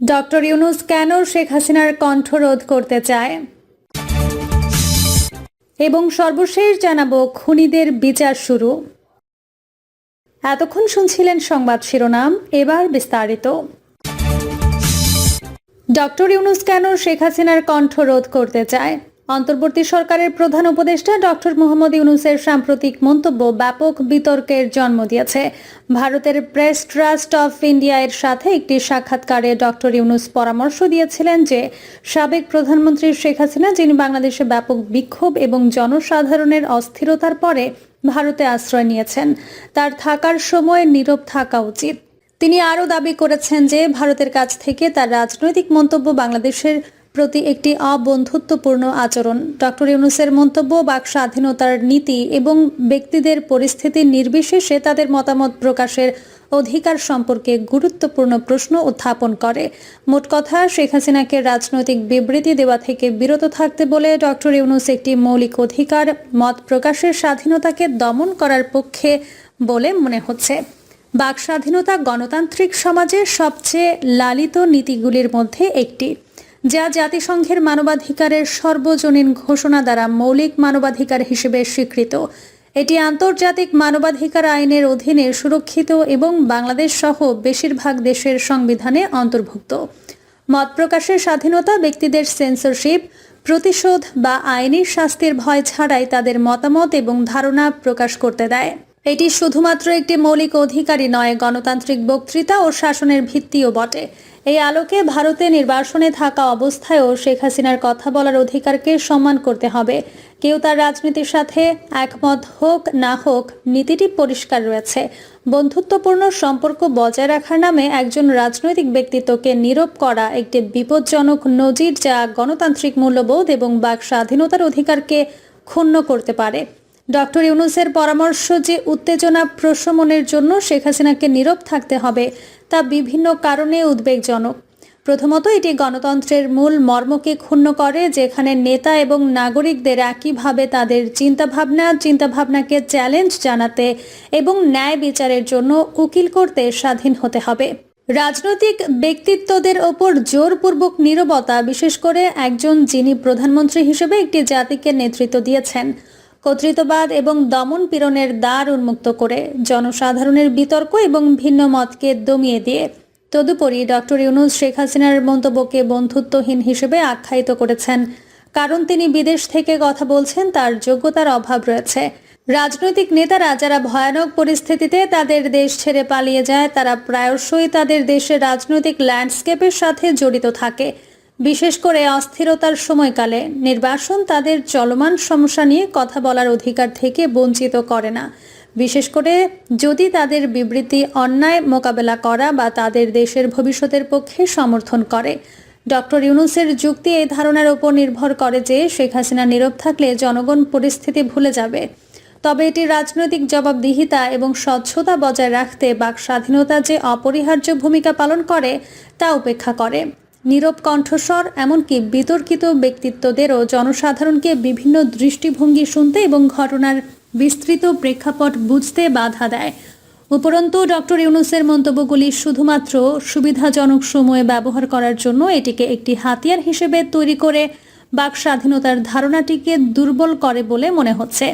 Doctor Yunus কেন শেখ হাসিনার কণ্ঠ রোধ করতে চায়? এবং সর্বশেষ জানাব খুনিদের বিচার শুরু। এতক্ষণ শুনছিলেন সংবাদ শিরোনাম, এবার বিস্তারিত। ডক্টর ইউনুস কেন শেখ হাসিনার কণ্ঠ রোধ করতে চায়? অন্তর্বর্তী সরকারের প্রধান উপদেষ্টা ডক্টর মোহাম্মদ ইউনুসের সাম্প্রতিক মন্তব্য ব্যাপক বিতর্কের জন্ম দিয়েছে। ভারতের প্রেস ট্রাস্ট অফ ইন্ডিয়া এর সাথে একটি সাক্ষাৎকারে ডক্টর ইউনুস পরামর্শ দিয়েছিলেন যে, সাবেক প্রধানমন্ত্রী শেখ হাসিনা, যিনি বাংলাদেশে ব্যাপক বিক্ষোভ এবং জনসাধারণের অস্থিরতার পরে ভারতে আশ্রয় নিয়েছেন, তার থাকার সময় নীরব থাকা উচিত। তিনি আরও দাবি করেছেন যে, ভারতের কাছ থেকে তার রাজনৈতিক মন্তব্য বাংলাদেশের প্রতি একটি অবন্ধুত্বপূর্ণ আচরণ। ডক্টর ইউনুসের মন্তব্য, বাক স্বাধীনতার নীতি এবং ব্যক্তিদের পরিস্থিতি নির্বিশেষে তাদের মতামত প্রকাশের অধিকার সম্পর্কে গুরুত্বপূর্ণ প্রশ্ন উত্থাপন করে। মোট কথা, শেখ হাসিনাকে রাজনৈতিক বিবৃতি দেওয়া থেকে বিরত থাকতে বলে ডক্টর ইউনুস একটি মৌলিক অধিকার, মত প্রকাশের স্বাধীনতাকে দমন করার পক্ষে বলে মনে হচ্ছে। বাক স্বাধীনতা গণতান্ত্রিক সমাজের সবচেয়ে লালিত নীতিগুলির মধ্যে একটি। যা জাতিসংঘের মানবাধিকারের সর্বজনীন ঘোষণা দ্বারা মৌলিক মানবাধিকার হিসেবে স্বীকৃত। এটি আন্তর্জাতিক মানবাধিকার আইনের অধীনে সুরক্ষিত এবং বাংলাদেশ সহ বেশিরভাগ দেশের সংবিধানে অন্তর্ভুক্ত। মত প্রকাশের স্বাধীনতা ব্যক্তিদের সেন্সরশিপ প্রতিশোধ বা আইনি শাস্তির ভয় ছাড়াই তাদের মতামত এবং ধারণা প্রকাশ করতে দেয়। এটি শুধুমাত্র একটি মৌলিক অধিকারই নয়, গণতান্ত্রিক বক্তৃতা ও শাসনের ভিত্তিও বটে। এই আলোকে ভারতে নির্বাসনে থাকা অবস্থায়ও শেখ হাসিনার কথা বলার অধিকারকে সম্মান করতে হবে। কেউ তার রাজনীতির সাথে একমত হোক, না হোক, নীতিটি পরিষ্কার রয়েছে। বন্ধুত্বপূর্ণ সম্পর্ক বজায় রাখার নামে একজন রাজনৈতিক ব্যক্তিত্বকে নীরব করা একটি বিপজ্জনক নজির যা গণতান্ত্রিক মূল্যবোধ এবং বাক স্বাধীনতার অধিকারকে ক্ষুণ্ণ করতে পারে। ডক্টর ইউনুসের পরামর্শ যে উত্তেজনা প্রশমনের জন্য শেখ হাসিনাকে নীরব থাকতে হবে, তা বিভিন্ন কারণে উদ্বেগজনক। প্রথমত, এটি গণতন্ত্রের মূল মর্মকে ক্ষুণ্ণ করে, যেখানে নেতা এবং নাগরিকদের একইভাবে তাদের চিন্তাভাবনা, চিন্তাভাবনাকে চ্যালেঞ্জ জানাতে এবং ন্যায় বিচারের জন্য উকিল করতে স্বাধীন হতে হবে। রাজনৈতিক ব্যক্তিত্বদের ওপর জোরপূর্বক নীরবতা, বিশেষ করে একজন যিনি প্রধানমন্ত্রী হিসেবে একটি জাতিকে নেতৃত্ব দিয়েছেন। কর্তৃত্ববাদ এবং দমন পীড়নের দ্বার উন্মুক্ত করে জনসাধারণের বিতর্ক এবং ভিন্ন মতকে দমিয়ে দিয়ে তদুপরি ডক্টর ইউনুস শেখ হাসিনার মন্তব্যকে বন্ধুত্বহীন হিসেবে আখ্যায়িত করেছেন। কারণ তিনি বিদেশ থেকে কথা বলছেন, তার যোগ্যতার অভাব রয়েছে। রাজনৈতিক নেতারা যারা ভয়ানক পরিস্থিতিতে তাদের দেশ ছেড়ে পালিয়ে যায়, তারা প্রায়শই তাদের দেশের রাজনৈতিক ল্যান্ডস্কেপের সাথে জড়িত থাকে। বিশেষ করে অস্থিরতার সময়কালে নির্বাসন তাদের চলমান সমস্যা নিয়ে কথা বলার অধিকার থেকে বঞ্চিত করে না। বিশেষ করে যদি তাদের বিবৃতি অন্যায় মোকাবেলা করা বা তাদের দেশের ভবিষ্যতের পক্ষে সমর্থন করে। ডক্টর ইউনুসের যুক্তি এই ধারণার উপর নির্ভর করে যে শেখ হাসিনা নীরব থাকলে জনগণ পরিস্থিতি ভুলে যাবে। তবে এটি রাজনৈতিক জবাবদিহিতা এবং স্বচ্ছতা বজায় রাখতে বাক স্বাধীনতা যে অপরিহার্য ভূমিকা পালন করে, তা উপেক্ষা করে। নীরব কণ্ঠস্বর, এমনকি বিতর্কিত ব্যক্তিত্বদেরও জনসাধারণকে বিভিন্ন দৃষ্টিভঙ্গি শুনতে এবং ঘটনার বিস্তৃত প্রেক্ষাপট বুঝতে বাধা দেয়। উপরন্তু ডক্টর ইউনুসের মন্তব্যগুলি শুধুমাত্র সুবিধাজনক সময়ে ব্যবহার করার জন্য এটিকে একটি হাতিয়ার হিসেবে তৈরি করে বাক স্বাধীনতার ধারণাটিকে দুর্বল করে বলে মনে হচ্ছে।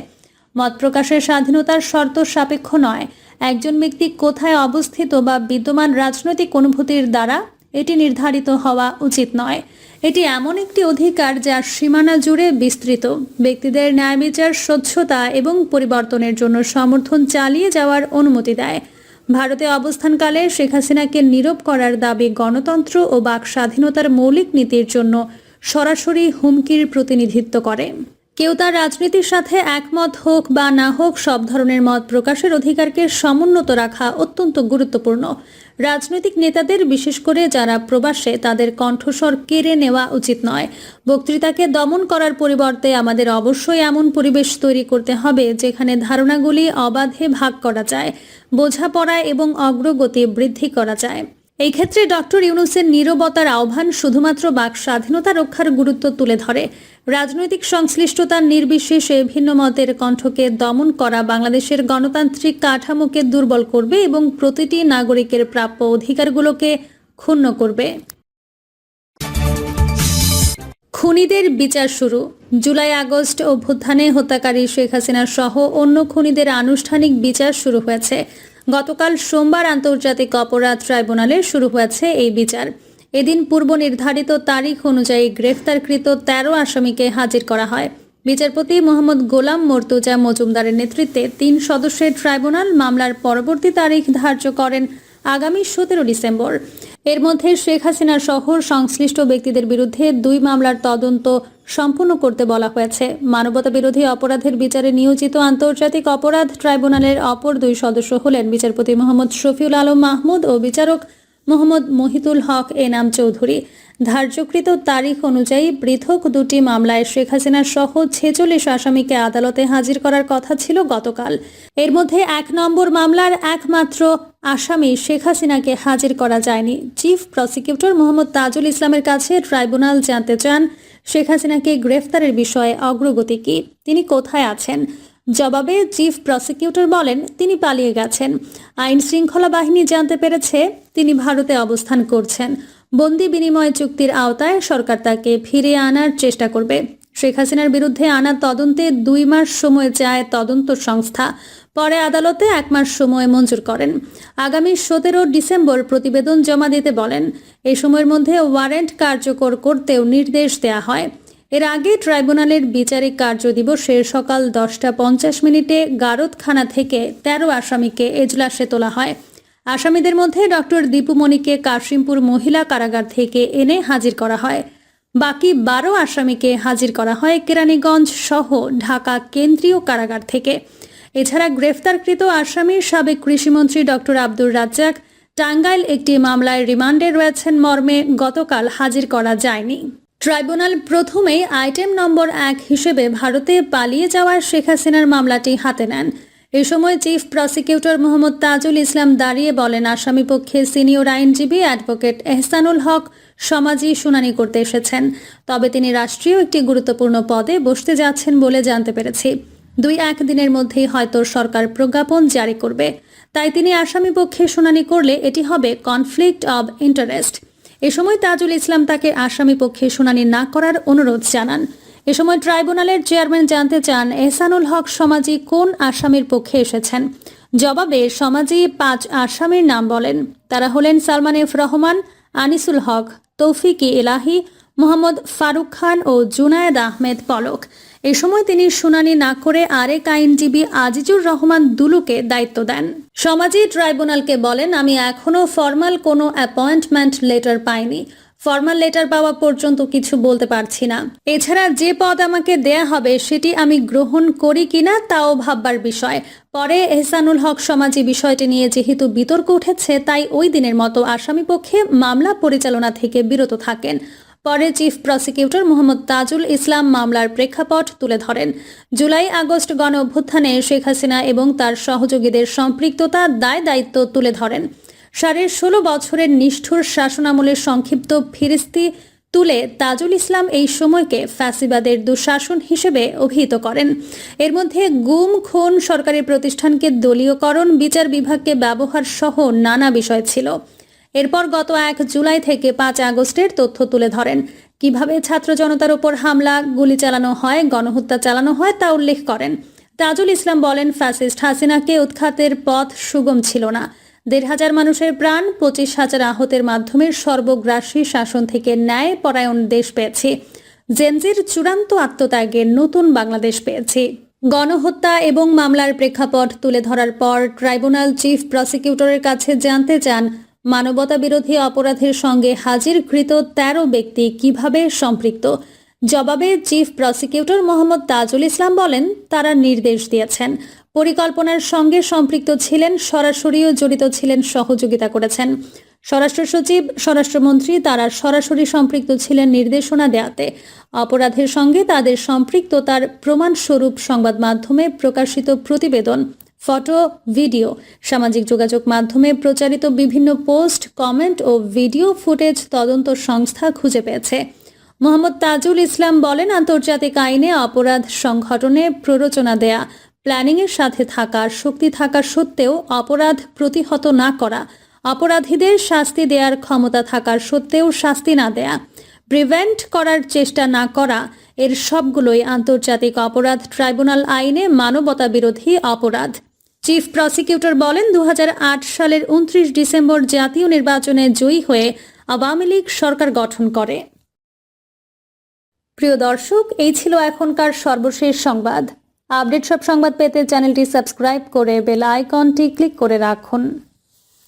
মত প্রকাশের স্বাধীনতার শর্ত সাপেক্ষ নয়। একজন ব্যক্তি কোথায় অবস্থিত বা বিদ্যমান রাজনৈতিক অনুভূতির দ্বারা এটি নির্ধারিত হওয়া উচিত নয়। এটি এমন একটি অধিকার যা সীমানা জুড়ে বিস্তৃত। ব্যক্তিদের ন্যায় বিচার, স্বচ্ছতা এবং পরিবর্তনের জন্য সমর্থন চালিয়ে যাওয়ার অনুমতি দেয়। ভারতে অবস্থানকালে শেখ হাসিনাকে নীরব করার দাবি গণতন্ত্র ও বাক স্বাধীনতার মৌলিক নীতির জন্য সরাসরি হুমকির প্রতিনিধিত্ব করে। কেউ তার রাজনীতির সাথে একমত হোক বা না হোক, সব ধরনের মত প্রকাশের অধিকারকে সমুন্নত রাখা অত্যন্ত গুরুত্বপূর্ণ। রাজনৈতিক নেতাদের, বিশেষ করে যারা প্রবাসে, তাদের কণ্ঠস্বর কেড়ে নেওয়া উচিত নয়। বক্তৃতাকে দমন করার পরিবর্তে আমাদের অবশ্যই এমন পরিবেশ তৈরি করতে হবে যেখানে ধারণাগুলি অবাধে ভাগ করা যায়, বোঝাপড়া এবং অগ্রগতি বৃদ্ধি করা যায়। এই ক্ষেত্রে ডক্টর ইউনুসের নীরবতার আহ্বান শুধুমাত্র বাক স্বাধীনতা রক্ষার গুরুত্ব তুলে ধরে। রাজনৈতিক সংশ্লিষ্টতার নির্বিশেষে ভিন্ন মতের কণ্ঠকে দমন করা বাংলাদেশের গণতান্ত্রিক কাঠামোকে দুর্বল করবে এবং প্রতিটি নাগরিকের প্রাপ্য অধিকারগুলোকে ক্ষুণ্ণ করবে। খুনিদের বিচার শুরু। জুলাই আগস্ট অভ্যুত্থানে হত্যাকারী শেখ হাসিনা সহ অন্য খুনিদের আনুষ্ঠানিক বিচার শুরু হয়েছে। গতকাল সোমবার আন্তর্জাতিক অপরাধ ট্রাইব্যুনালে শুরু হয়েছে এই বিচার। এদিন পূর্ব নির্ধারিত তারিখ অনুযায়ী গ্রেফতারকৃত তেরো আসামিকে হাজির করা হয়। বিচারপতি মোহাম্মদ গোলাম মর্তুজা মজুমদারের নেতৃত্বে তিন সদস্যের ট্রাইব্যুনাল মামলার পরবর্তী তারিখ ধার্য করেন আগামী সতেরো ডিসেম্বর। এর মধ্যে শেখ হাসিনা সহ সংশ্লিষ্ট ব্যক্তিদের বিরুদ্ধে দুই মামলার তদন্ত সম্পূর্ণ করতে বলা হয়েছে। মানবতা বিরোধী অপরাধের বিচারে নিয়োজিত আন্তর্জাতিক অপরাধ ট্রাইব্যুনালের অপর দুই সদস্য হলেন বিচারপতি মোহাম্মদ শফিউল আলম মাহমুদ ও বিচারক মোহাম্মদ মহিতুল হক এনাম চৌধুরী। ধার্যকৃত তারিখ অনুযায়ী পৃথক দুটি মামলায় শেখ হাসিনা সহ ছেচল্লিশ আসামিকে আদালতে হাজির করার কথা ছিল গতকাল। এর মধ্যে এক নম্বর মামলার একমাত্র আসামি শেখ হাসিনাকে হাজির করা যায়নি। চিফ প্রসিকিউটর মোহাম্মদ তাজুল ইসলামের কাছে ট্রাইব্যুনাল জানতে চান, শেখ হাসিনাকে গ্রেফতারের বিষয়ে অগ্রগতি কি? তিনি কোথায় আছেন? জবাবে চিফ প্রসিকিউটর বলেন, তিনি পালিয়ে গেছেন। আইন শৃঙ্খলা বাহিনী জানতে পেরেছে তিনি ভারতে অবস্থান করছেন। বন্দি বিনিময় চুক্তির আওতায় সরকার তাকে ফিরিয়ে আনার চেষ্টা করবে। শেখ হাসিনার বিরুদ্ধে আনা তদন্তে দুই মাস সময় চায় তদন্ত সংস্থা। পরে আদালতে এক মাস সময় মঞ্জুর করেন। আগামী সতেরো ডিসেম্বর প্রতিবেদন জমা দিতে বলেন এই সময়ের মধ্যে ওয়ারেন্ট কার্যকর করতেও নির্দেশ দেয়া হয়। এর আগে ট্রাইব্যুনালের বিচারিক কার্য দিবসের সকাল দশটা পঞ্চাশ মিনিটে গারদখানা থেকে তেরো আসামিকে এজলাসে তোলা হয়। আসামিদের মধ্যে ডক্টর দীপুমণিকে কাশিমপুর মহিলা কারাগার থেকে এনে হাজির করা হয়। বাকি বারো আসামিকে হাজির করা হয় কেরানীগঞ্জ সহ ঢাকা কেন্দ্রীয় কারাগার থেকে। এছাড়া গ্রেফতারকৃত আসামির সাবেক কৃষিমন্ত্রী ডক্টর আব্দুর রাজ্জাক, টাঙ্গাইল একটি মামলায় রিমান্ডে রয়েছেন মর্মে গতকাল হাজির করা যায়নি। ট্রাইব্যুনাল প্রথমেই আইটেম নম্বর এক হিসেবে ভারতে পালিয়ে যাওয়ার শেখ হাসিনার মামলাটি হাতে নেন। এ সময় চিফ প্রসিকিউটর মোহাম্মদ তাজুল ইসলাম দাঁড়িয়ে বলেন, আসামি পক্ষে সিনিয়র আইনজীবী অ্যাডভোকেট এহসানুল হক সমাজই শুনানি করতে এসেছেন। তবে তিনি রাষ্ট্রীয় একটি গুরুত্বপূর্ণ পদে বসতে যাচ্ছেন বলে জানতে পেরেছি। দুই এক দিনের মধ্যেই হয়তো সরকার প্রজ্ঞাপন জারি করবে। তাই তিনি আসামি পক্ষে শুনানি করলে এটি হবে কনফ্লিক্ট অব ইন্টারেস্ট। এ সময় তাজুল ইসলাম তাকে আসামি পক্ষে শুনানি না করার অনুরোধ জানান। এ সময় ট্রাইব্যুনালের চেয়ারম্যান জানতে চান, এহসানুল হক সমাজি কোন আসামির পক্ষে এসেছেন? জবাবে সমাজি পাঁচ আসামির নাম বলেন। তারা হলেন সালমান এফ রহমান, আনিসুল হক তৌফিকি এলাহি মোহাম্মদ ফারুক খান ও জুনায়েদ আহমেদ পলক। এ সময় তিনি শুনানি না করে আরেক আইনজীবী আজিজুর রহমান দুলুকে দায়িত্ব দেন। সমাজি ট্রাইব্যুনালকে বলেন, আমি এখনও ফর্মাল কোনো অ্যাপয়েন্টমেন্ট লেটার পাইনি। ফর্মাল লেটার পাওয়া পর্যন্ত কিছু বলতে পারছি না। এছাড়া যে পদ আমাকে দেয়া হবে সেটি আমি গ্রহণ করি কিনা তাও ভাববার বিষয়। পরে এহসানুল হক সমাজি বিষয়টি নিয়ে যেহেতু বিতর্ক উঠেছে, তাই ওই দিনের মতো আসামি পক্ষে মামলা পরিচালনা থেকে বিরত থাকেন। পরে চিফ প্রসিকিউটর মোহাম্মদ তাজুল ইসলাম মামলার প্রেক্ষাপট তুলে ধরেন। জুলাই আগস্ট গণ অভ্যুত্থানে শেখ হাসিনা এবং তার সহযোগীদের সম্পৃক্ততা দায় দায়িত্ব তুলে ধরেন। সাড়ে ষোলো বছরের নিষ্ঠুর শাসনামলের সংক্ষিপ্ত ফিরিস্তি তুলে তাজুল ইসলাম এই সময়কে ফ্যাসিবাদের দুঃশাসন হিসেবে অভিহিত করেন। এর মধ্যে গুম, খুন, সরকারি প্রতিষ্ঠানকে দলীয়করণ, বিচার বিভাগকে ব্যবহার সহ নানা বিষয় ছিল। এরপর গত এক জুলাই থেকে পাঁচ আগস্টের তথ্য তুলে ধরেন। কীভাবে ছাত্র জনতার উপর হামলা, গুলি চালানো হয়, গণহত্যা চালানো হয় তা উল্লেখ করেন। তাজুল ইসলাম বলেন, ফ্যাসিস্ট হাসিনাকে উৎখাতের পথ সুগম ছিল না। দেড় হাজার মানুষের প্রাণ, পঁচিশ হাজার আহতের মাধ্যমে সর্বগ্রাসী শাসন থেকে ন্যায় পরায়ণ দেশ পেয়েছি। জেনজির চূড়ান্ত আত্মত্যাগের নতুন বাংলাদেশ পেয়েছি। গণহত্যা এবং মামলার প্রেক্ষাপট তুলে ধরার পর ট্রাইব্যুনাল চিফ প্রসিকিউটরের কাছে জানতে চান মানবতা বিরোধী অপরাধের সঙ্গে হাজিরকৃত তেরো ব্যক্তি কীভাবে সম্পৃক্ত? জবাবে চিফ প্রসিকিউটর মোহাম্মদ তাজুল ইসলাম বলেন, তারা নির্দেশ দিয়েছেন। পরিকল্পনার সঙ্গে সম্পৃক্ত ছিলেন সরাসরিও জড়িত ছিলেন, সহযোগিতা করেছেন। স্বরাষ্ট্র সচিব, স্বরাষ্ট্রমন্ত্রী তারা সরাসরি সম্পৃক্ত ছিলেন নির্দেশনা দেয়াতে অপরাধের সঙ্গে তাদের সম্পৃক্ততার প্রমাণস্বরূপ সংবাদ মাধ্যমে প্রকাশিত প্রতিবেদন। ফটো, ভিডিও, সামাজিক যোগাযোগ মাধ্যমে প্রচারিত বিভিন্ন পোস্ট, কমেন্ট ও ভিডিও ফুটেজ তদন্ত সংস্থা খুঁজে পেয়েছে। মোহাম্মদ তাজুল ইসলাম বলেন, আন্তর্জাতিক আইনে অপরাধ সংঘটনে প্ররোচনা দেয়া, প্ল্যানিংয়ের সাথে থাকার, শক্তি থাকা সত্ত্বেও অপরাধ প্রতিহত না করা, অপরাধীদের শাস্তি দেওয়ার ক্ষমতা থাকার সত্ত্বেও শাস্তি না দেয়া, প্রিভেন্ট করার চেষ্টা না করা, এর সবগুলোই আন্তর্জাতিক অপরাধ ট্রাইব্যুনাল আইনে মানবতা বিরোধী অপরাধ। চিফ প্রসিকিউটর বলেন দু হাজার আট সালের উনত্রিশ ডিসেম্বর জাতীয় নির্বাচনে জয়ী হয়ে আওয়ামী লীগ সরকার গঠন করে। প্রিয় দর্শক, এই ছিল এখনকার সর্বশেষ সংবাদ। আপডেট সব সংবাদ পেতে চ্যানেলটি সাবস্ক্রাইব করে বেল আইকনটি ক্লিক করে রাখুন।